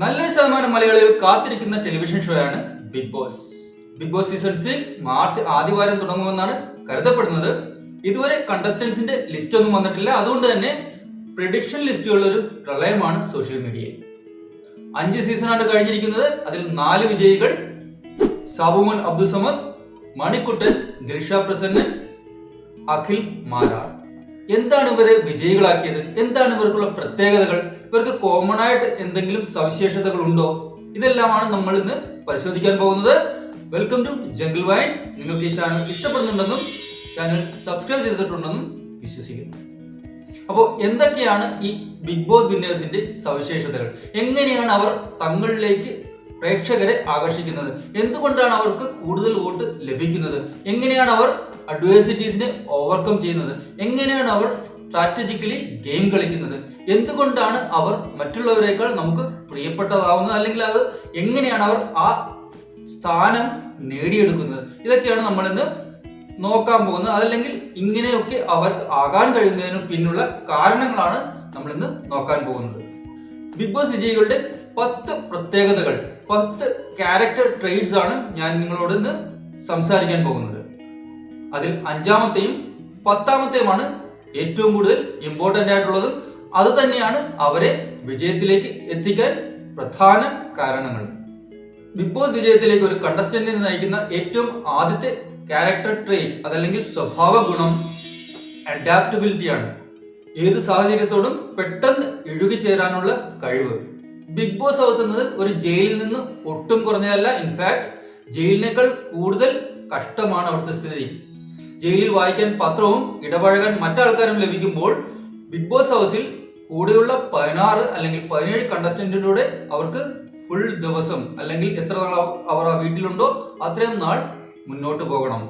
നല്ലൊരു ശതമാനം മലയാളികൾ കാത്തിരിക്കുന്ന ടെലിവിഷൻ ഷോ ആണ് Bigg Boss Bigg Boss season six March ആദ്യവാരം തുടങ്ങുമെന്നാണ് കരുതപ്പെടുന്നത്. ഇതുവരെ കണ്ടസ്റ്റൻസിന്റെ ലിസ്റ്റ് ഒന്നും വന്നിട്ടില്ല. അതുകൊണ്ട് തന്നെ പ്രിഡിക്ഷൻ ലിസ്റ്റുകളുടെ ഒരു പ്രളയമാണ് സോഷ്യൽ മീഡിയയിൽ അഞ്ച് സീസണാണ് കഴിഞ്ഞിരിക്കുന്നത്. അതിൽ നാല് വിജയികൾ സാബുമൻ അബ്ദുസമദ് മണിക്കുട്ടൻ ദിൽഷ പ്രസന്നൻ അഖിൽ മാരാർ. എന്താണ് ഇവരെ വിജയികളാക്കിയത്? എന്താണ് ഇവർക്കുള്ള പ്രത്യേകതകൾ? ഇവർക്ക് കോമൺ ആയിട്ട് എന്തെങ്കിലും സവിശേഷതകൾ ഉണ്ടോ? ഇതെല്ലാമാണ് നമ്മൾ ഇന്ന് പരിശോധിക്കാൻ പോകുന്നത്. വെൽക്കം ടു ജംഗിൾ വൈൻസ് നിങ്ങൾക്ക് ഈ ചാനൽ ഇഷ്ടപ്പെടുന്നുണ്ടെന്നും ചാനൽ സബ്സ്ക്രൈബ് ചെയ്തിട്ടുണ്ടെന്നും വിശ്വസിക്കുന്നു. അപ്പോൾ എന്തൊക്കെയാണ് ഈ ബിഗ് ബോസ് വിന്നേഴ്സിന്റെ സവിശേഷതകൾ? എങ്ങനെയാണ് അവർ തങ്ങളിലേക്ക് പ്രേക്ഷകരെ ആകർഷിക്കുന്നത്? എന്തുകൊണ്ടാണ് അവർക്ക് കൂടുതൽ വോട്ട് ലഭിക്കുന്നത്? എങ്ങനെയാണ് അവർ അഡ്വേഴ്സിറ്റീസിനെ ഓവർകം ചെയ്യുന്നത്. എങ്ങനെയാണ് അവർ സ്ട്രാറ്റജിക്കലി ഗെയിം കളിക്കുന്നത്? എന്തുകൊണ്ടാണ് അവർ മറ്റുള്ളവരെക്കാൾ നമുക്ക് പ്രിയപ്പെട്ടതാവുന്നത്? അല്ലെങ്കിൽ അത് എങ്ങനെയാണ് അവർ ആ സ്ഥാനം നേടിയെടുക്കുന്നത്? ഇതൊക്കെയാണ് നമ്മൾ ഇന്ന് നോക്കാൻ പോകുന്നത്. അതല്ലെങ്കിൽ ഇങ്ങനെയൊക്കെ അവർക്ക് ആകാൻ കഴിയുന്നതിന് പിന്നുള്ള കാരണങ്ങളാണ് നമ്മൾ ഇന്ന് നോക്കാൻ പോകുന്നത്. ബിഗ് ബോസ് വിജയികളുടെ പത്ത് പ്രത്യേകതകൾ പത്ത് ക്യാരക്ടർ ട്രേഡ്സ് ആണ് ഞാൻ നിങ്ങളോട് ഇന്ന് സംസാരിക്കാൻ പോകുന്നത്. അതിൽ അഞ്ചാമത്തെയും പത്താമത്തെയുമാണ് ഏറ്റവും കൂടുതൽ ഇമ്പോർട്ടന്റ് ആയിട്ടുള്ളത്. അത് തന്നെയാണ് അവരെ വിജയത്തിലേക്ക് എത്തിക്കാൻ പ്രധാന കാരണങ്ങൾ. ബിഗ് ബോസ് വിജയത്തിലേക്ക് ഒരു കണ്ടസ്റ്റന്റിനെ നയിക്കുന്ന ഏറ്റവും ആദ്യത്തെ ക്യാരക്ടർ ട്രേറ്റ് അതല്ലെങ്കിൽ സ്വഭാവ ഗുണം അഡാപ്റ്റബിലിറ്റി ആണ്. ഏത് സാഹചര്യത്തോടും പെട്ടെന്ന് ഇഴുകിച്ചേരാനുള്ള കഴിവ്. ബിഗ് ബോസ് ഹൗസ് എന്നത് ഒരു ജയിലിൽ നിന്ന് ഒട്ടും കുറഞ്ഞതല്ല. ഇൻഫാക്ട് ജയിലിനേക്കാൾ കൂടുതൽ കഷ്ടമാണ് അവിടുത്തെ സ്ഥിതി. ജയിലിൽ വായിക്കാൻ പത്രവും ഇടപഴകാൻ മറ്റാൾക്കാരും ലഭിക്കുമ്പോൾ ബിഗ് ബോസ് ഹൗസിൽ കൂടെയുള്ള പതിനാറ് അല്ലെങ്കിൽ പതിനേഴ് കണ്ടസ്റ്റന്റിലൂടെ അവർക്ക് ഫുൾ ദിവസം അല്ലെങ്കിൽ എത്ര നാൾ അവർ ആ വീട്ടിലുണ്ടോ അത്രയും നാൾ മുന്നോട്ട് പോകണം.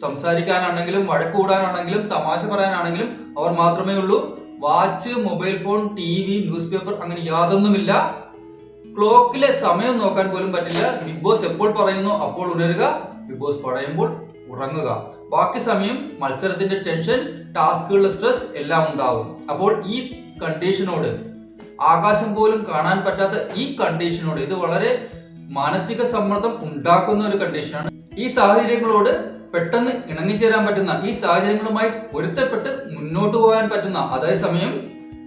സംസാരിക്കാനാണെങ്കിലും വഴക്ക് കൂടാനാണെങ്കിലും തമാശ പറയാനാണെങ്കിലും അവർ മാത്രമേ ഉള്ളൂ. Watch mobile phone T V newspaper അങ്ങനെ യാതൊന്നുമില്ല. ക്ലോക്കിലെ സമയം നോക്കാൻ പോലും പറ്റില്ല. ബിഗ് ബോസ് എപ്പോൾ പറയുന്നു അപ്പോൾ ഉണരുക. ബിഗ് ബോസ് പറയുമ്പോൾ ഉറങ്ങുക. ബാക്കി സമയം മത്സരത്തിന്റെ ടെൻഷൻ ടാസ്കുകളുടെ സ്ട്രെസ് എല്ലാം ഉണ്ടാവും. അപ്പോൾ ഈ കണ്ടീഷനോട് ആകാശം പോലും കാണാൻ പറ്റാത്ത ഈ കണ്ടീഷനോട് ഇത് വളരെ മാനസിക സമ്മർദ്ദം ഉണ്ടാക്കുന്ന ഒരു കണ്ടീഷനാണ് ഈ സാഹചര്യങ്ങളോട് പെട്ടെന്ന് ഇണങ്ങിച്ചേരാൻ പറ്റുന്ന ഈ സാഹചര്യങ്ങളുമായി പൊരുത്തപ്പെട്ട് മുന്നോട്ട് പോകാൻ പറ്റുന്ന അതേസമയം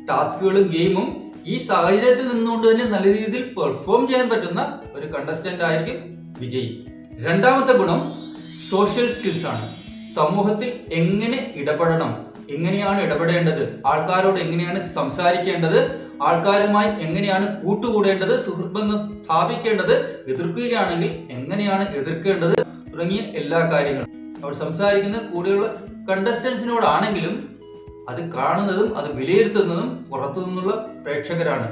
ടാസ്കുകളും ഗെയിമും ഈ സാഹചര്യത്തിൽ നിന്നുകൊണ്ട് തന്നെ നല്ല രീതിയിൽ പെർഫോം ചെയ്യാൻ പറ്റുന്ന ഒരു കണ്ടസ്റ്റന്റ് ആയിരിക്കും വിജയി. രണ്ടാമത്തെ ഗുണം സോഷ്യൽ സ്കിൽസ് ആണ്. സമൂഹത്തിൽ എങ്ങനെ ഇടപെടണം? എങ്ങനെയാണ് ഇടപെടേണ്ടത്? ആൾക്കാരോട് എങ്ങനെയാണ് സംസാരിക്കേണ്ടത്? ആൾക്കാരുമായി എങ്ങനെയാണ് കൂട്ടുകൂടേണ്ടത്? സുഹൃത്ബന്ധം സ്ഥാപിക്കേണ്ടത്? എതിർക്കുകയാണെങ്കിൽ എങ്ങനെയാണ് എതിർക്കേണ്ടത്? തുടങ്ങിയ എല്ലാ കാര്യങ്ങളും. അവർ സംസാരിക്കുന്ന കൂടെയുള്ള കണ്ടസ്റ്റൻസിനോടാണെങ്കിലും അത് കാണുന്നതും അത് വിലയിരുത്തുന്നതും പുറത്തു നിന്നുള്ള പ്രേക്ഷകരാണ്.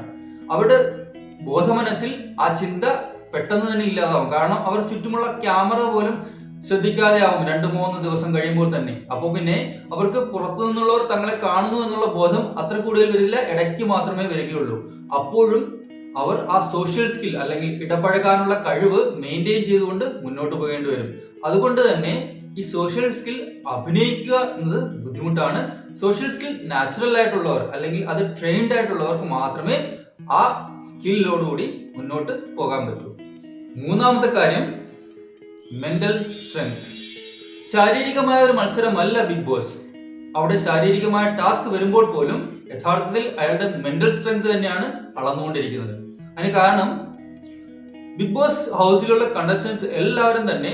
അവരുടെ ബോധമനസ്സിൽ ആ ചിന്ത പെട്ടെന്ന് തന്നെ ഇല്ലാതാവും. കാരണം അവർ ചുറ്റുമുള്ള ക്യാമറ പോലും ശ്രദ്ധിക്കാതെ ആവും രണ്ട് മൂന്ന് ദിവസം കഴിയുമ്പോൾ തന്നെ. അപ്പോൾ പിന്നെ അവർക്ക് പുറത്തു നിന്നുള്ളവർ തങ്ങളെ കാണുന്നു എന്നുള്ള ബോധം അത്ര കൂടുതൽ വരില്ല. ഇടയ്ക്ക് മാത്രമേ വരികയുള്ളൂ. അപ്പോഴും അവർ ആ സോഷ്യൽ സ്കിൽ അല്ലെങ്കിൽ ഇടപഴകാനുള്ള കഴിവ് മെയിന്റെയിൻ ചെയ്തുകൊണ്ട് മുന്നോട്ട് പോകേണ്ടി വരും. അതുകൊണ്ട് തന്നെ ഈ സോഷ്യൽ സ്കിൽ അഭിനയിക്കുക എന്നത് ബുദ്ധിമുട്ടാണ്. സോഷ്യൽ സ്കിൽ നാച്ചുറൽ ആയിട്ടുള്ളവർ അല്ലെങ്കിൽ അത് ട്രെയിൻഡ് ആയിട്ടുള്ളവർക്ക് മാത്രമേ ആ സ്കില്ലോടുകൂടി മുന്നോട്ട് പോകാൻ പറ്റൂ. മൂന്നാമത്തെ കാര്യം മെന്റൽ സ്ട്രെങ്ത് ശാരീരികമായ ഒരു മത്സരമല്ല ബിഗ് ബോസ് അവിടെ ശാരീരികമായ ടാസ്ക് വരുമ്പോൾ പോലും യഥാർത്ഥത്തിൽ അയാളുടെ മെന്റൽ സ്ട്രെങ്ത് തന്നെയാണ് അളന്നുകൊണ്ടിരിക്കുന്നത്. അതിന് കാരണം ബിഗ് ബോസ് ഹൗസിലുള്ള കണ്ടസ്റ്റൻസ് എല്ലാവരും തന്നെ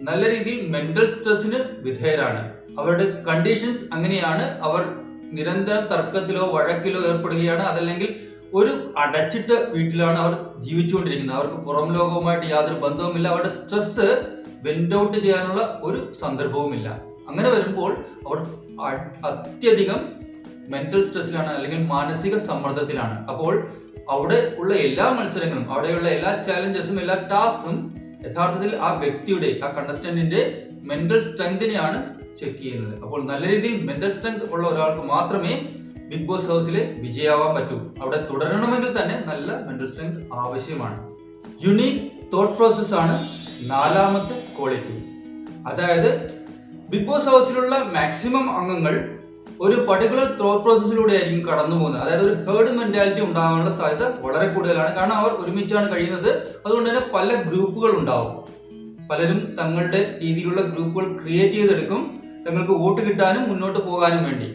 നല്ല രീതിയിൽ മെന്റൽ സ്ട്രെസ്സിന് വിധേയരാണ്. അവരുടെ കണ്ടീഷൻസ് അങ്ങനെയാണ്. അവർ നിരന്തരം തർക്കത്തിലോ വഴക്കിലോ ഏർപ്പെടുകയാണ്. അതല്ലെങ്കിൽ ഒരു അടച്ചിട്ട് വീട്ടിലാണ് അവർ ജീവിച്ചുകൊണ്ടിരിക്കുന്നത്. അവർക്ക് പുറം ലോകവുമായിട്ട് യാതൊരു ബന്ധവുമില്ല. അവരുടെ സ്ട്രെസ് വെന്റ് ഔട്ട് ചെയ്യാനുള്ള ഒരു സന്ദർഭവുമില്ല. അങ്ങനെ വരുമ്പോൾ അവർ അത്യധികം മെന്റൽ സ്ട്രെസ്സിലാണ് അല്ലെങ്കിൽ മാനസിക സമ്മർദ്ദത്തിലാണ്. അപ്പോൾ അവിടെ ഉള്ള എല്ലാ മത്സരങ്ങളും അവിടെയുള്ള എല്ലാ ചാലഞ്ചസും എല്ലാ ടാസ്കും യഥാർത്ഥത്തിൽ ആ വ്യക്തിയുടെ ആ കണ്ടസ്റ്റന്റിന്റെ മെന്റൽ സ്ട്രെങ്തിനെയാണ് ചെക്ക് ചെയ്യുന്നത്. അപ്പോൾ നല്ല രീതിയിൽ മെന്റൽ സ്ട്രെങ്ത് ഉള്ള ഒരാൾക്ക് മാത്രമേ ബിഗ് ബോസ് ഹൗസിലെ വിജയാവാൻ പറ്റൂ. അവിടെ തുടരണമെങ്കിൽ തന്നെ നല്ല മെന്റൽ സ്ട്രെങ്ത് ആവശ്യമാണ്. യുണീക് തോട്ട് പ്രോസസ് ആണ് നാലാമത്തെ ക്വാളിറ്റി അതായത് ബിഗ് ബോസ് ഹൗസിലുള്ള മാക്സിമം അംഗങ്ങൾ ഒരു പർട്ടിക്കുലർ ത്രോട്ട് പ്രോസസ്സിലൂടെ ആയിരിക്കും കടന്നു പോകുന്നത്. അതായത് ഒരു ഹേർഡ് മെന്റാലിറ്റി ഉണ്ടാകാനുള്ള സാധ്യത വളരെ കൂടുതലാണ്. കാരണം അവർ ഒരുമിച്ചാണ് കഴിയുന്നത്. അതുകൊണ്ട് തന്നെ പല ഗ്രൂപ്പുകൾ ഉണ്ടാവും. പലരും തങ്ങളുടെ രീതിയിലുള്ള ഗ്രൂപ്പുകൾ ക്രിയേറ്റ് ചെയ്തെടുക്കും. തങ്ങൾക്ക് വോട്ട് കിട്ടാനും മുന്നോട്ട് പോകാനും വേണ്ടി.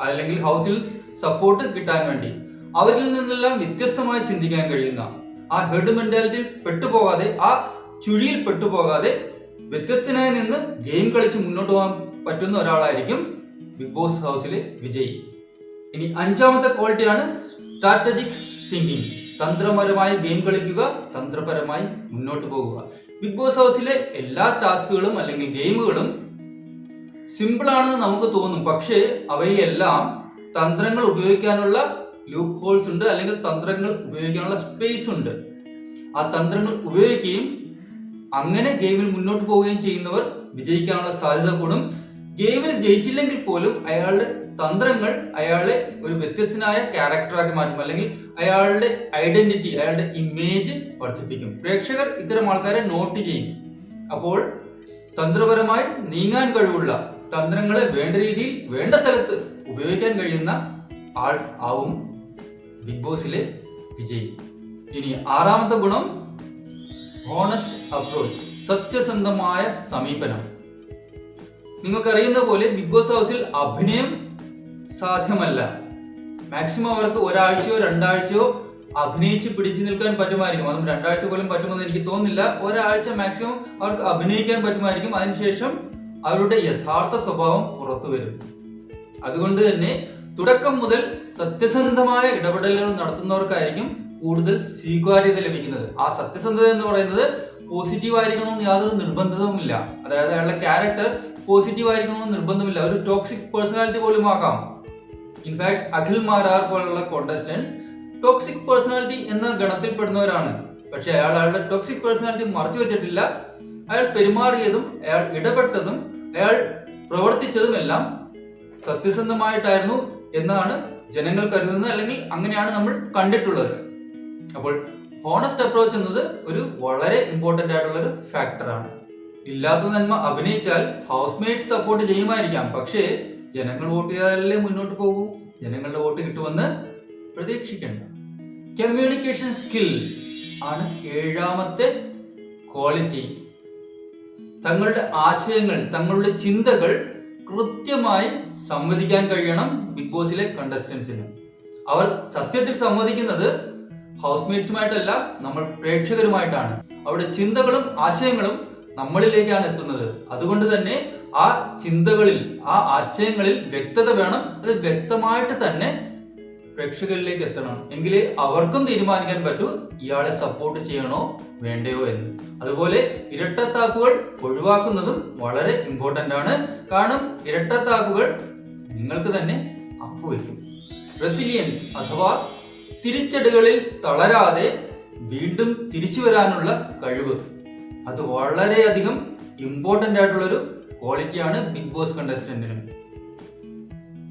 അല്ലെങ്കിൽ ഹൗസിൽ സപ്പോർട്ട് കിട്ടാൻ വേണ്ടി. അവരിൽ നിന്നെല്ലാം വ്യത്യസ്തമായി ചിന്തിക്കാൻ കഴിയുന്ന ആ ഹെഡ് മെന്റാലിറ്റി പെട്ടുപോകാതെ ആ ചുഴിയിൽ പെട്ടുപോകാതെ വ്യത്യസ്തനായി നിന്ന് ഗെയിം കളിച്ച് മുന്നോട്ട് പോകാൻ പറ്റുന്ന ഒരാളായിരിക്കും ബിഗ് ബോസ് ഹൗസിലെ വിജയി. ഇനി അഞ്ചാമത്തെ ക്വാളിറ്റിയാണ് സ്ട്രാറ്റജിക് തിങ്കിങ് തന്ത്രപരമായി ഗെയിം കളിക്കുക തന്ത്രപരമായി മുന്നോട്ട് പോകുക. ബിഗ് ബോസ് ഹൗസിലെ എല്ലാ ടാസ്കുകളും അല്ലെങ്കിൽ ഗെയിമുകളും സിമ്പിൾ ആണെന്ന് നമുക്ക് തോന്നും. പക്ഷേ അവയെല്ലാം തന്ത്രങ്ങൾ ഉപയോഗിക്കാനുള്ള ലൂപ്പ് ഹോൾസ് ഉണ്ട് അല്ലെങ്കിൽ തന്ത്രങ്ങൾ ഉപയോഗിക്കാനുള്ള സ്പേസ് ഉണ്ട്. ആ തന്ത്രങ്ങൾ ഉപയോഗിക്കുകയും അങ്ങനെ ഗെയിമിൽ മുന്നോട്ട് പോവുകയും ചെയ്യുന്നവർ വിജയിക്കാനുള്ള സാധ്യത കൂടും. ഗെയിമിൽ ജയിച്ചില്ലെങ്കിൽ പോലും അയാളുടെ തന്ത്രങ്ങൾ അയാളെ ഒരു വ്യത്യസ്തനായ ക്യാരക്ടറാക്കി മാറ്റും അല്ലെങ്കിൽ അയാളുടെ ഐഡന്റിറ്റി അയാളുടെ ഇമേജ് വർദ്ധിപ്പിക്കും. പ്രേക്ഷകർ ഇത്തരം ആൾക്കാരെ നോട്ട് ചെയ്യും. അപ്പോൾ തന്ത്രപരമായി നീങ്ങാൻ കഴിവുള്ള തന്ത്രങ്ങളെ വേണ്ട രീതിയിൽ വേണ്ട സ്ഥലത്ത് ഉപയോഗിക്കാൻ കഴിയുന്ന ആൾ ആവും ബിഗ് ബോസിലെ വിജയി. ഇനി ആറാമത്തെ ഗുണം ഓണസ്റ്റ് അപ്രോച്ച് സത്യസന്ധമായ സമീപനം. നിങ്ങൾക്കറിയുന്ന പോലെ ബിഗ് ബോസ് ഹൗസിൽ അഭിനയം സാധ്യമല്ല. മാക്സിമം അവർക്ക് ഒരാഴ്ചയോ രണ്ടാഴ്ചയോ അഭിനയിച്ച് പിടിച്ചു നിൽക്കാൻ പറ്റുമായിരിക്കും. അതും രണ്ടാഴ്ച പോലും പറ്റുമെന്ന് എനിക്ക് തോന്നുന്നില്ല. ഒരാഴ്ച മാക്സിമം അവർക്ക് അഭിനയിക്കാൻ പറ്റുമായിരിക്കും. അതിനുശേഷം അവരുടെ യഥാർത്ഥ സ്വഭാവം പുറത്തു വരും. അതുകൊണ്ട് തന്നെ തുടക്കം മുതൽ സത്യസന്ധമായ ഇടപെടലുകൾ നടത്തുന്നവർക്കായിരിക്കും കൂടുതൽ സ്വീകാര്യത ലഭിക്കുന്നത്. ആ സത്യസന്ധത എന്ന് പറയുന്നത് പോസിറ്റീവ് ആയിരിക്കണമെന്ന് യാതൊരു നിർബന്ധവുമില്ല അതായത് അയാളുടെ ക്യാരക്ടർ പോസിറ്റീവ് ആയിരിക്കണമെന്ന് നിർബന്ധമില്ല. ഒരു ടോക്സിക് പേഴ്സണാലിറ്റി പോലും ആകാം. ഇൻഫാക്ട് അഖിൽ മാരാർ പോലുള്ള കോണ്ടസ്റ്റൻസ് ടോക്സിക് പേഴ്സണാലിറ്റി എന്ന ഗണത്തിൽപ്പെടുന്നവരാണ് പക്ഷെ അയാൾ അയാളുടെ ടോക്സിക് പേഴ്സണാലിറ്റി മറച്ചു വെച്ചിട്ടില്ല. അയാൾ പെരുമാറിയതും അയാൾ ഇടപെട്ടതും അയാൾ പ്രവർത്തിച്ചതുമെല്ലാം സത്യസന്ധമായിട്ടായിരുന്നു എന്നാണ് ജനങ്ങൾ കരുതുന്നത് അല്ലെങ്കിൽ അങ്ങനെയാണ് നമ്മൾ കണ്ടിട്ടുള്ളത്. അപ്പോൾ ഹോണസ്റ്റ് അപ്രോച്ച് എന്നത് ഒരു വളരെ ഇമ്പോർട്ടന്റ് ആയിട്ടുള്ള ഒരു ഫാക്ടറാണ് ഇല്ലാത്ത നന്മ അഭിനയിച്ചാൽ ഹൗസ് മേറ്റ്സ് സപ്പോർട്ട് ചെയ്യുമായിരിക്കാം. പക്ഷേ ജനങ്ങൾ വോട്ട് ചെയ്താലല്ലേ മുന്നോട്ട് പോകൂ? ജനങ്ങളുടെ വോട്ട് കിട്ടുമെന്ന് പ്രതീക്ഷിക്കേണ്ട. കമ്മ്യൂണിക്കേഷൻ സ്കിൽ ആണ് ഏഴാമത്തെ ക്വാളിറ്റി തങ്ങളുടെ ആശയങ്ങൾ തങ്ങളുടെ ചിന്തകൾ കൃത്യമായി സംവദിക്കാൻ കഴിയണം ബിഗ് ബോസിലെ കണ്ടസ്റ്റൻസിന് അവർ സത്യത്തിൽ സംവദിക്കുന്നത് ഹൗസ്മേറ്റ്സുമായിട്ടല്ല നമ്മൾ പ്രേക്ഷകരുമായിട്ടാണ്. അവരുടെ ചിന്തകളും ആശയങ്ങളും നമ്മളിലേക്കാണ് എത്തുന്നത്. അതുകൊണ്ട് തന്നെ ആ ചിന്തകളിൽ ആ ആശയങ്ങളിൽ വ്യക്തത വേണം. അത് വ്യക്തമായിട്ട് തന്നെ പ്രേക്ഷകരിലേക്ക് എത്തണം. എങ്കിലേ അവർക്കും തീരുമാനിക്കാൻ പറ്റൂ ഇയാളെ സപ്പോർട്ട് ചെയ്യണോ വേണ്ടയോ എന്ന്. അതുപോലെ ഇരട്ടത്താക്കുകൾ ഒഴിവാക്കുന്നതും വളരെ ഇമ്പോർട്ടന്റ് ആണ്. കാരണം ഇരട്ടത്താക്കുകൾ നിങ്ങൾക്ക് തന്നെ അപ്പുവയ്ക്കും റെസിലിയൻസ് അഥവാ തിരിച്ചടികളിൽ തളരാതെ വീണ്ടും തിരിച്ചു വരാനുള്ള കഴിവ്. അത് വളരെയധികം ഇമ്പോർട്ടന്റ് ആയിട്ടുള്ളൊരു ക്വാളിറ്റിയാണ് ബിഗ് ബോസ് കണ്ടസ്റ്റന്റിനും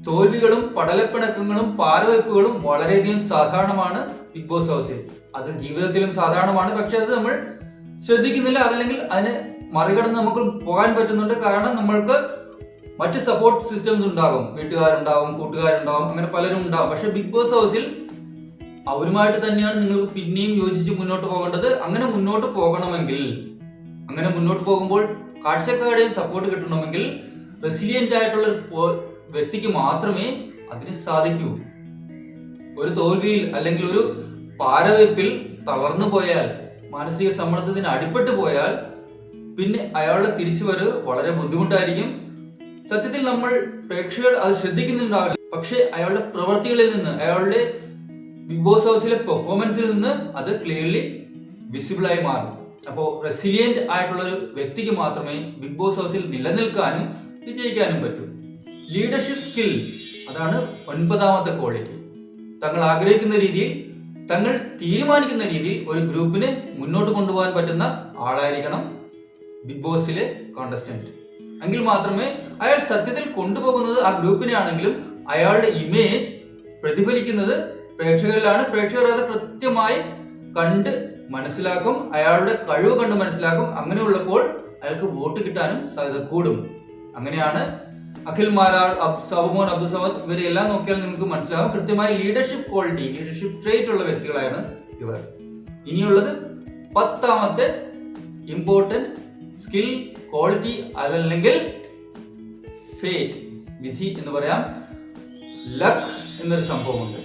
തോൽവികളും പടലപ്പിണക്കങ്ങളും പാരവയ്പ്പുകളും വളരെയധികം സാധാരണമാണ് ബിഗ് ബോസ് ഹൗസിൽ അത് ജീവിതത്തിലും സാധാരണമാണ്. പക്ഷെ അത് നമ്മൾ ശ്രദ്ധിക്കുന്നില്ല. അതല്ലെങ്കിൽ അതിന് മറികടന്ന് നമുക്ക് പോകാൻ പറ്റുന്നുണ്ട്. കാരണം നമ്മൾക്ക് മറ്റ് സപ്പോർട്ട് സിസ്റ്റംസ് ഉണ്ടാകും. വീട്ടുകാരുണ്ടാവും കൂട്ടുകാരുണ്ടാവും അങ്ങനെ പലരും ഉണ്ടാവും. പക്ഷെ ബിഗ് ബോസ് ഹൗസിൽ അവരുമായിട്ട് തന്നെയാണ് നിങ്ങൾ പിന്നെയും യോജിച്ച് മുന്നോട്ട് പോകേണ്ടത്. അങ്ങനെ മുന്നോട്ട് പോകണമെങ്കിൽ അങ്ങനെ മുന്നോട്ട് പോകുമ്പോൾ കാഴ്ചക്കാരുടെയും സപ്പോർട്ട് കിട്ടണമെങ്കിൽ റെസിലിയന്റ് ആയിട്ടുള്ള വ്യക്തിക്ക് മാത്രമേ അതിന് സാധിക്കൂ. ഒരു തോൽവിയിൽ അല്ലെങ്കിൽ ഒരു പാരവെപ്പിൽ തളർന്നു പോയാൽ മാനസിക സമ്മർദ്ദത്തിന് അടിപ്പെട്ടു പോയാൽ പിന്നെ അയാളുടെ തിരിച്ചുവരവ് വളരെ ബുദ്ധിമുട്ടായിരിക്കും. സത്യത്തിൽ നമ്മൾ പ്രേക്ഷകർ അത് ശ്രദ്ധിക്കുന്നുണ്ടാവില്ല. പക്ഷെ അയാളുടെ പ്രവൃത്തികളിൽ നിന്ന് അയാളുടെ ബിഗ് ബോസ് ഹൗസിലെ പെർഫോമൻസിൽ നിന്ന് അത് ക്ലിയർലി വിസിബിൾ ആയി മാറും. അപ്പോൾ റെസിലിയന്റ് ആയിട്ടുള്ള ഒരു വ്യക്തിക്ക് മാത്രമേ ബിഗ് ബോസ് ഹൗസിൽ നിലനിൽക്കാനും വിജയിക്കാനും പറ്റൂ. ലീഡർഷിപ്പ് സ്കിൽ അതാണ് ഒൻപതാമത്തെ ക്വാളിറ്റി തങ്ങൾ ആഗ്രഹിക്കുന്ന രീതിയിൽ തങ്ങൾ തീരുമാനിക്കുന്ന രീതിയിൽ ഒരു ഗ്രൂപ്പിനെ മുന്നോട്ട് കൊണ്ടുപോകാൻ പറ്റുന്ന ആളായിരിക്കണം ബിഗ് ബോസിലെ കോണ്ടസ്റ്റന്റ് എങ്കിൽ മാത്രമേ അയാൾ സത്യത്തിൽ കൊണ്ടുപോകുന്നത് ആ ഗ്രൂപ്പിനെ ആണെങ്കിലും അയാളുടെ ഇമേജ് പ്രതിഫലിക്കുന്നത് പ്രേക്ഷകരിലാണ്. പ്രേക്ഷകർ അത് കൃത്യമായി കണ്ട് മനസ്സിലാക്കും അയാളുടെ കഴിവ് കണ്ട് മനസ്സിലാക്കും. അങ്ങനെയുള്ളപ്പോൾ അയാൾക്ക് വോട്ട് കിട്ടാനും സാധ്യത കൂടും. അങ്ങനെയാണ് അഖിൽ മാരാൾ സബുമോൻ അബ്ദുൽ സമദ് ഇവരെല്ലാം നോക്കിയാൽ നിങ്ങൾക്ക് മനസ്സിലാവും. കൃത്യമായ ലീഡർഷിപ്പ് ക്വാളിറ്റി ലീഡർഷിപ്പ് ട്രേറ്റ് ഉള്ള വ്യക്തികളാണ് ഇവർ. ഇനിയുള്ളത് പത്താമത്തെ ഇമ്പോർട്ടന്റ് സ്കിൽ ക്വാളിറ്റി അതല്ലെങ്കിൽ ഫേറ്റ് വിധി എന്ന് പറയാം. ലക്ക് എന്നൊരു സംഭവമുണ്ട്.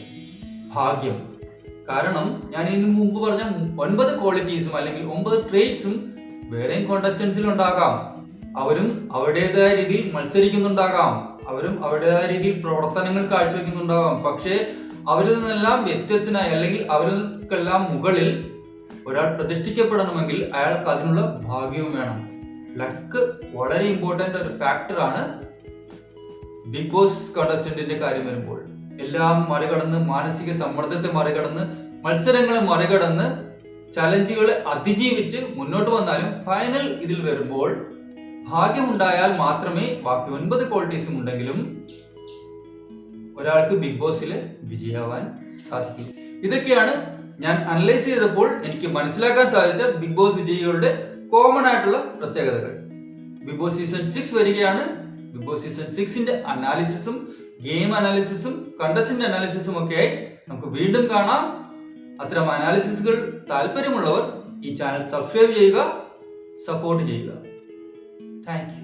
ഭാഗ്യം. കാരണം ഞാൻ ഇതിനു മുമ്പ് പറഞ്ഞ ഒൻപത് ക്വാളിറ്റീസും അല്ലെങ്കിൽ ഒമ്പത് ട്രേറ്റ്സും വേറെയും കോണ്ടസ്റ്റൻസിൽ ഉണ്ടാകാം. അവരും അവരുടേതായ രീതിയിൽ മത്സരിക്കുന്നുണ്ടാകാം. അവരും അവരുടേതായ രീതിയിൽ പ്രവർത്തനങ്ങൾ കാഴ്ചവെക്കുന്നുണ്ടാകാം. പക്ഷേ അവരിൽ നിന്നെല്ലാം വ്യത്യസ്തനായി അല്ലെങ്കിൽ അവർക്കെല്ലാം മുകളിൽ ഒരാൾ പ്രതിഷ്ഠിക്കപ്പെടണമെങ്കിൽ അയാൾക്ക് അതിനുള്ള ഭാഗ്യവും വേണം. ലക്ക് വളരെ ഇമ്പോർട്ടന്റ് ഒരു ഫാക്ടറാണ് ബിഗ് ബോസ് കണ്ടസ്റ്റന്റിന്റെ കാര്യം വരുമ്പോൾ. എല്ലാം മറികടന്ന് മാനസിക സമ്മർദ്ദത്തെ മറികടന്ന് മത്സരങ്ങളെ മറികടന്ന് ചലഞ്ചുകളെ അതിജീവിച്ച് മുന്നോട്ട് വന്നാലും ഫൈനൽ ഇതിൽ വരുമ്പോൾ ഭാഗ്യമുണ്ടായാൽ മാത്രമേ ബാക്കി ഒൻപത് ക്വാളിറ്റീസും ഉണ്ടെങ്കിലും ഒരാൾക്ക് ബിഗ് ബോസിൽ വിജയാവാൻ സാധിക്കും. ഇതൊക്കെയാണ് ഞാൻ അനലൈസ് ചെയ്തപ്പോൾ എനിക്ക് മനസ്സിലാക്കാൻ സാധിച്ച ബിഗ് ബോസ് വിജയികളുടെ കോമൺ ആയിട്ടുള്ള പ്രത്യേകതകൾ. ബിഗ് ബോസ് സീസൺ സിക്സ് വരികയാണ്. ബിഗ് ബോസ് സീസൺ സിക്സിന്റെ അനാലിസിസും ഗെയിം അനാലിസിസും കണ്ടസ്റ്റന്റ് അനാലിസിസും ഒക്കെ നമുക്ക് വീണ്ടും കാണാം. അത്തരം അനാലിസിസുകൾ താല്പര്യമുള്ളവർ ഈ ചാനൽ സബ്സ്ക്രൈബ് ചെയ്യുക സപ്പോർട്ട് ചെയ്യുക. Thank you.